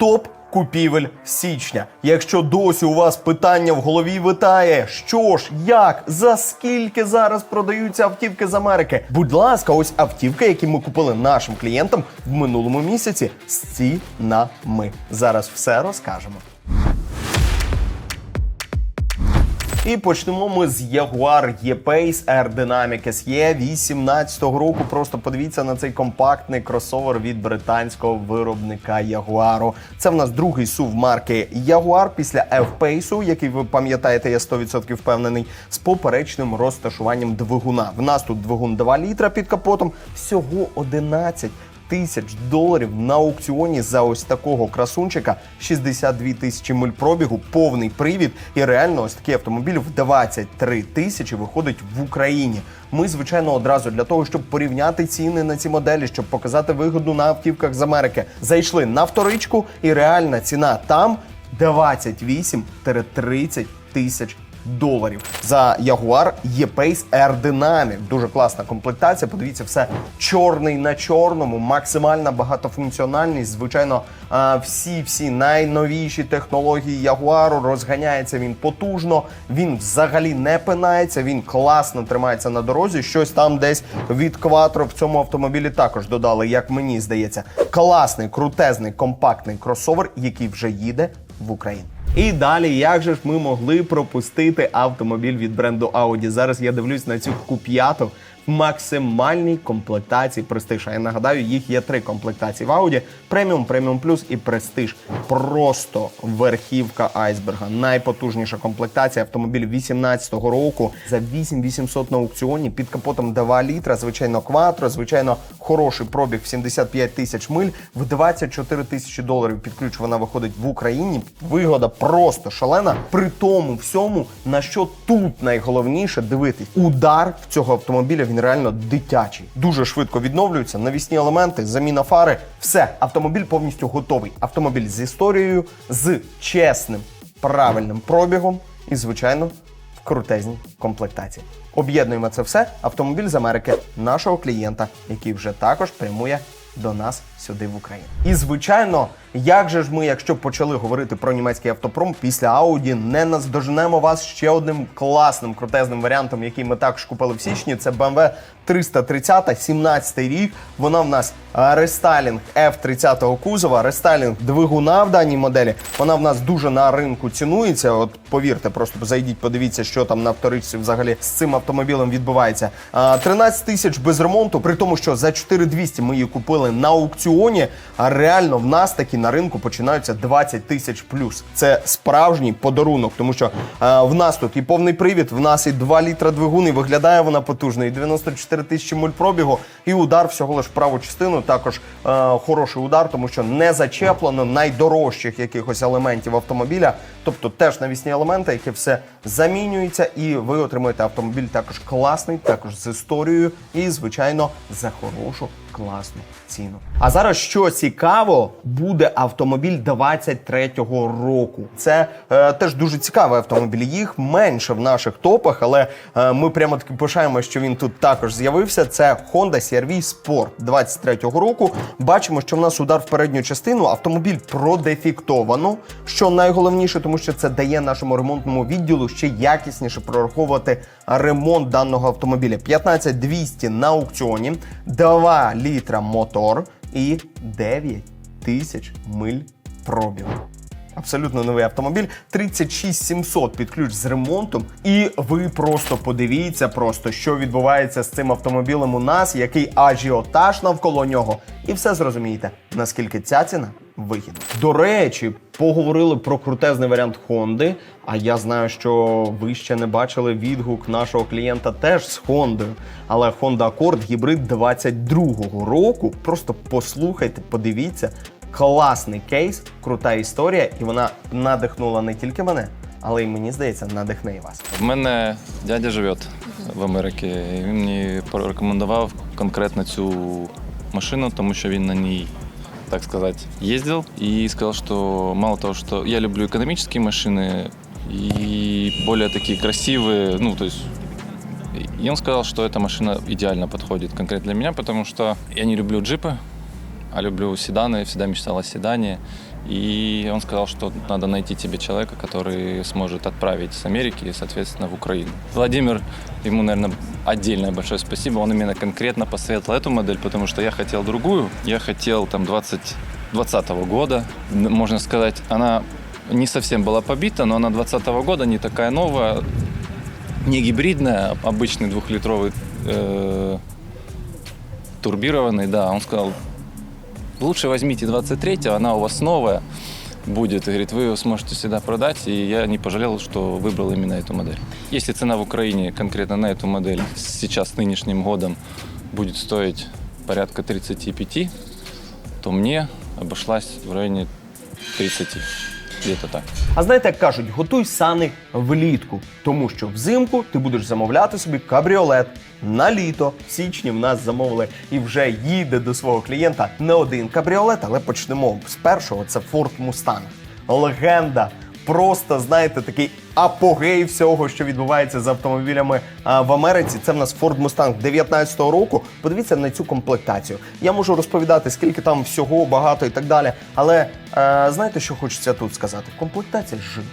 топ. Купівель січня. Якщо досі у вас питання в голові витає, що ж, як, за скільки зараз продаються автівки з Америки? Будь ласка, ось автівки, які ми купили нашим клієнтам в минулому місяці з цінами. Зараз все розкажемо. І почнемо ми з Jaguar E-Pace Air Dynamic SE 18 року. Просто подивіться на цей компактний кросовер від британського виробника Jaguar. Це в нас другий SUV марки Jaguar після F-Pace, який ви пам'ятаєте, я 100% впевнений, з поперечним розташуванням двигуна. В нас тут двигун 2 літра під капотом, всього 11 тисяч доларів на аукціоні за ось такого красунчика 62 тисячі миль пробігу, повний привід. І реально ось такий автомобіль в 23 тисячі виходить в Україні. Ми, звичайно, одразу для того, щоб порівняти ціни на ці моделі, щоб показати вигоду на автівках з Америки, зайшли на вторичку, і реальна ціна там 28-30 тисяч доларів. За Jaguar E-Pace Air Dynamic. Дуже класна комплектація. Подивіться, все чорний на чорному, максимальна багатофункціональність. Звичайно, всі всі найновіші технології Jaguar. Розганяється він потужно. Він взагалі не пинається. Він класно тримається на дорозі. Щось там десь від Quattro в цьому автомобілі також додали, як мені здається. Класний, крутезний, компактний кросовер, який вже їде в Україну. І далі, як же ж ми могли пропустити автомобіль від бренду Audi? Зараз я дивлюсь на цю Q5 в максимальній комплектації Prestige. А я нагадаю, їх є три комплектації в Audi: преміум, преміум плюс і Prestige. Просто верхівка айсберга. Найпотужніша комплектація автомобіль 18-го року за 8800 на аукціоні під капотом 2 літра. Звичайно, кватро, звичайно, хороший пробіг в 75 тисяч миль. В 24 тисячі доларів під ключ вона виходить в Україні. Вигода просто шалена. При тому всьому, на що тут найголовніше дивитись, удар в цього автомобіля він реально дитячий. Дуже швидко відновлюється. Навісні елементи, заміна фари. Все, автомобіль повністю готовий. Автомобіль з історією, з чесним, правильним пробігом і, звичайно, в крутезній комплектації. Об'єднуємо це все. Автомобіль з Америки, нашого клієнта, який вже також прямує до нас сюди в Україну. І звичайно, як же ж ми, якщо почали говорити про німецький автопром, після Audi не наздоженемо вас ще одним класним крутезним варіантом, який ми також купили в січні. Це BMW 330, 17 рік. Вона в нас а, рестайлінг F30 кузова, рестайлінг двигуна в даній моделі. Вона в нас дуже на ринку цінується. От повірте, просто зайдіть, подивіться, що там на вторичці взагалі з цим автомобілем відбувається. 13 тисяч без ремонту, при тому, що за 4200 ми її купили на аукціоні. А реально в нас такі на ринку починаються 20 тисяч плюс. Це справжній подарунок, тому що е, в нас тут і повний привід, в нас і 2 літра двигун, і виглядає вона потужно, і 94 тисячі миль пробігу, і удар всього лиш праву частину. Також е, хороший удар, тому що не зачеплено найдорожчих якихось елементів автомобіля. Тобто теж навісні елементи, які все замінюються, і ви отримуєте автомобіль також класний, також з історією, і звичайно за хорошу класну ціну. А зараз що цікаво, буде автомобіль 23-го року. Це е, теж дуже цікавий автомобіль. Їх менше в наших топах, але е, ми прямо таки пишаємо, що він тут також з'явився. Це Honda CR-V Sport 23-го року. Бачимо, що в нас удар в передню частину. Автомобіль продефіктовано, що найголовніше, тому що це дає нашому ремонтному відділу ще якісніше прораховувати ремонт даного автомобіля. 15200 на аукціоні, 2 літра мотор і 9 тисяч миль пробігу. Абсолютно новий автомобіль, 36700 під ключ з ремонтом. І ви просто подивіться, просто що відбувається з цим автомобілем у нас, який ажіотаж навколо нього, і все зрозумієте, наскільки ця ціна вигідна. До речі, поговорили про крутезний варіант Хонди. А я знаю, що ви ще не бачили відгук нашого клієнта теж з Хондою. Але Honda Accord гібрид 22-го року. Просто послухайте, подивіться. Класний кейс, крута історія, і вона надихнула не тільки мене, але й мені здається, надихне і вас. В мене дядя живе в Америці. і Він мені порекомендував конкретно цю машину, тому що він на ній, так сказати, їздив. І сказав, що мало того, що я люблю економічні машини і більш такі красиві, ну, то есть И он сказал, что эта машина идеально подходит конкретно для меня, потому что я не люблю джипы, а люблю седаны, всегда мечтал о седане. И он сказал, что надо найти тебе человека, который сможет отправить с Америки, соответственно, в Украину. Владимир, ему, наверное, отдельное большое спасибо. Он именно конкретно посоветовал эту модель, потому что я хотел другую. Я хотел там 20 20 года, Н- можно сказать. Она не совсем была побита, но она 20 года, не такая новая, не гибридная, обычный двухлитровый э, турбированный, да. Он сказал, лучше возьмите 23-го, она у вас новая будет. И говорит, вы ее сможете всегда продать. И я не пожалел, что выбрал именно эту модель. Если цена в Украине конкретно на эту модель сейчас, нынешним годом, будет стоить порядка 35, то мне обошлась в районе 30. Где-то так. А знаєте, як кажуть, готуй сани влітку, тому що взимку ти будеш замовляти собі кабріолет на літо. В січні в нас замовили і вже їде до свого клієнта не один кабріолет, але почнемо з першого. Це Ford Mustang. Легенда. Просто знаєте, такий апогей всього, що відбувається з автомобілями а, в Америці. Це в нас Ford Mustang 19-го року. Подивіться на цю комплектацію. Я можу розповідати, скільки там всього багато і так далі. Але е, знаєте, що хочеться тут сказати? Комплектація жир.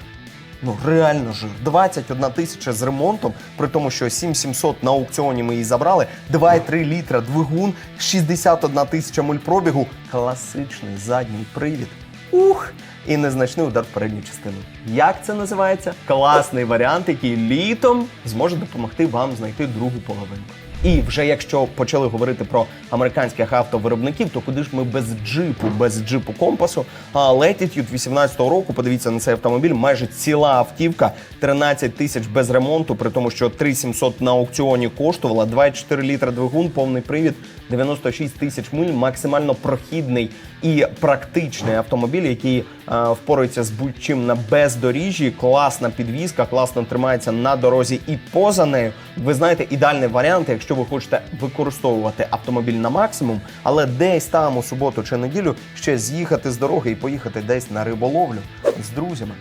Ну, реально жир. 21 тисяча з ремонтом, при тому, що 7700 на аукціоні ми її забрали, 2,3 літра двигун, 61 тисяча миль пробігу, класичний задній привід. Ух! І незначний удар в передню частину. Як це називається? Класний варіант, який літом зможе допомогти вам знайти другу половинку. І вже якщо почали говорити про американських автовиробників, то куди ж ми без джипу, без джипу компасу? А Latitude 18-го року, подивіться на цей автомобіль, майже ціла автівка, 13 тисяч без ремонту, при тому, що 3700 на аукціоні коштувала, 2,4 літра двигун, повний привід, 96 тисяч миль, максимально прохідний і практичний автомобіль, який впорається з будь-чим на бездоріжжі. Класна підвізка, класно тримається на дорозі і поза нею. Ви знаєте, ідеальний варіант, якщо ви хочете використовувати автомобіль на максимум, але десь там у суботу чи неділю ще з'їхати з дороги і поїхати десь на риболовлю з друзями.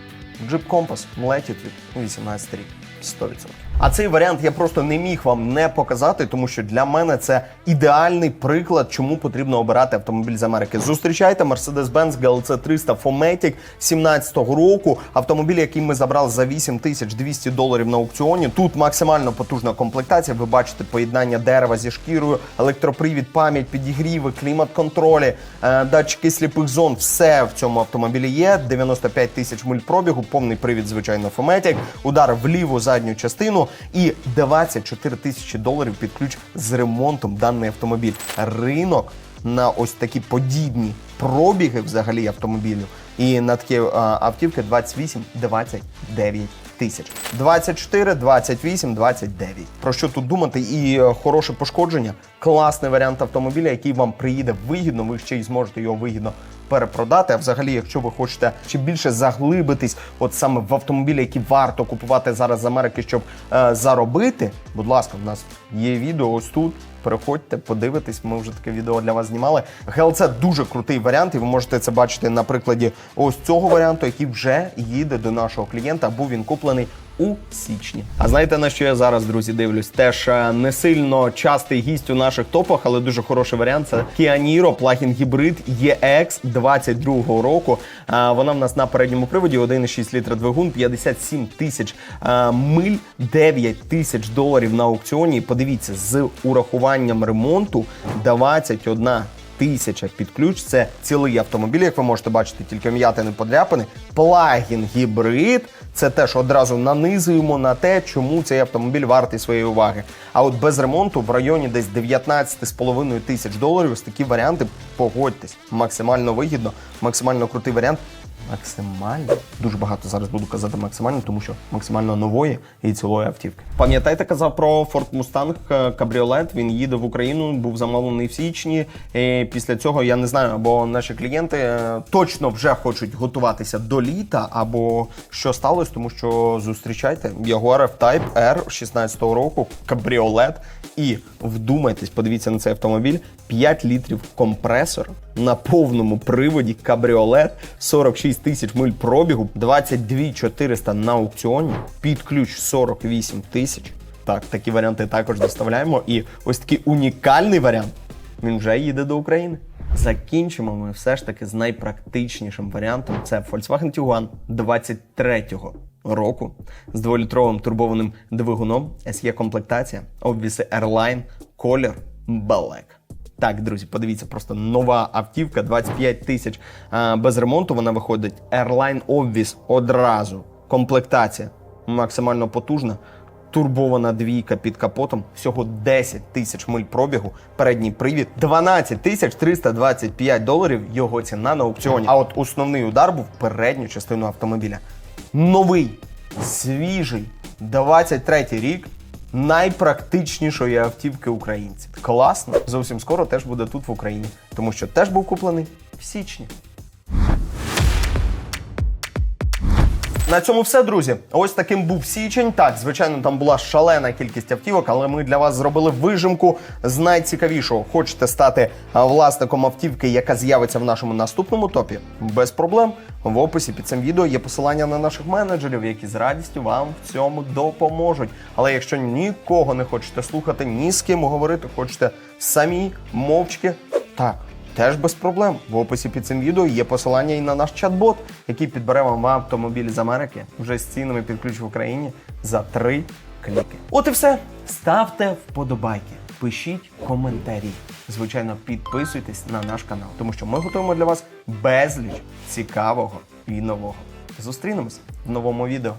Джип Компас Latitude 18 рік. 100%. А цей варіант я просто не міг вам не показати, тому що для мене це ідеальний приклад, чому потрібно обирати автомобіль з Америки. Зустрічайте Mercedes-Benz GLC 300 Fomatic 17-го року. Автомобіль, який ми забрали за 8200 доларів на аукціоні. Тут максимально потужна комплектація. Ви бачите поєднання дерева зі шкірою, електропривід, пам'ять, підігріви, клімат-контролі, е, датчики сліпих зон. Все в цьому автомобілі є. 95 тисяч миль пробігу, повний привід, звичайно, Fomatic, удар в ліву задню частину і 24 тисячі доларів під ключ з ремонтом даний автомобіль. Ринок на ось такі подібні пробіги взагалі автомобілю. І на такі а, автівки 28-29 тисяч. 24, 28, 29. Про що тут думати? І е, хороше пошкодження. Класний варіант автомобіля, який вам приїде вигідно. Ви ще й зможете його вигідно перепродати. А взагалі, якщо ви хочете ще більше заглибитись, от саме в автомобілі, які варто купувати зараз з Америки, щоб е, заробити, будь ласка, в нас є відео ось тут. Переходьте, подивитесь, ми вже таке відео для вас знімали. ГЛЦ дуже крутий варіант, і ви можете це бачити на прикладі ось цього варіанту, який вже їде до нашого клієнта, був він куплений у січні. А знаєте на що я зараз, друзі, дивлюсь? Теж е, не сильно частий гість у наших топах, але дуже хороший варіант. Це Niro плагін гібрид EX 22-го року. Е, Вона в нас на передньому приводі 1,6 літра двигун, 57 тисяч е, миль, 9 тисяч доларів на аукціоні. Подивіться, з урахуванням ремонту 21 тисяча під ключ. Це цілий автомобіль, як ви можете бачити, тільки м'ятини подряпини. Плагін гібрид. Це теж одразу нанизуємо на те, чому цей автомобіль вартий своєї уваги. А от без ремонту в районі десь 19,5 тисяч доларів ось такі варіанти, погодьтесь, максимально вигідно, максимально крутий варіант. Максимально дуже багато зараз буду казати максимально, тому що максимально нової і цілої автівки. Пам'ятаєте, казав про Ford Mustang е, кабріолет. Він їде в Україну, був замовлений в січні. І після цього я не знаю, або наші клієнти е, точно вже хочуть готуватися до літа, або що сталося, тому що зустрічайте Jaguar F-Type R 16-го року, кабріолет. І вдумайтесь, подивіться на цей автомобіль: 5 літрів компресор на повному приводі, кабріолет, 46 тисяч миль пробігу, 22 400 на аукціоні, під ключ 48 тисяч. Так, такі варіанти також доставляємо. І ось такий унікальний варіант. Він вже їде до України. Закінчимо ми все ж таки з найпрактичнішим варіантом. Це Volkswagen Tiguan 23-го року з дволітровим турбованим двигуном, SE комплектація, обвіси Airline, колір Black. Так, друзі, подивіться, просто нова автівка, 25 тисяч без ремонту. Вона виходить. Airline обвіз одразу. Комплектація максимально потужна. Турбована двійка під капотом, всього 10 тисяч миль пробігу, передній привід, 12 тисяч 325 доларів його ціна на аукціоні. А от основний удар був передню частину автомобіля. Новий, свіжий, 23 рік, найпрактичнішої автівки українців. Класно. Зовсім скоро теж буде тут в Україні, тому що теж був куплений в січні. На цьому все, друзі. Ось таким був січень. Так, звичайно, там була шалена кількість автівок, але ми для вас зробили вижимку з найцікавішого. Хочете стати власником автівки, яка з'явиться в нашому наступному топі? Без проблем. В описі під цим відео є посилання на наших менеджерів, які з радістю вам в цьому допоможуть. Але якщо нікого не хочете слухати, ні з ким говорити, хочете самі мовчки, так. Теж без проблем. В описі під цим відео є посилання і на наш чат-бот, який підбере вам автомобіль з Америки вже з цінами під ключ в Україні за три кліки. От і все. Ставте вподобайки, пишіть коментарі. Звичайно, підписуйтесь на наш канал, тому що ми готуємо для вас безліч цікавого і нового. Зустрінемось в новому відео.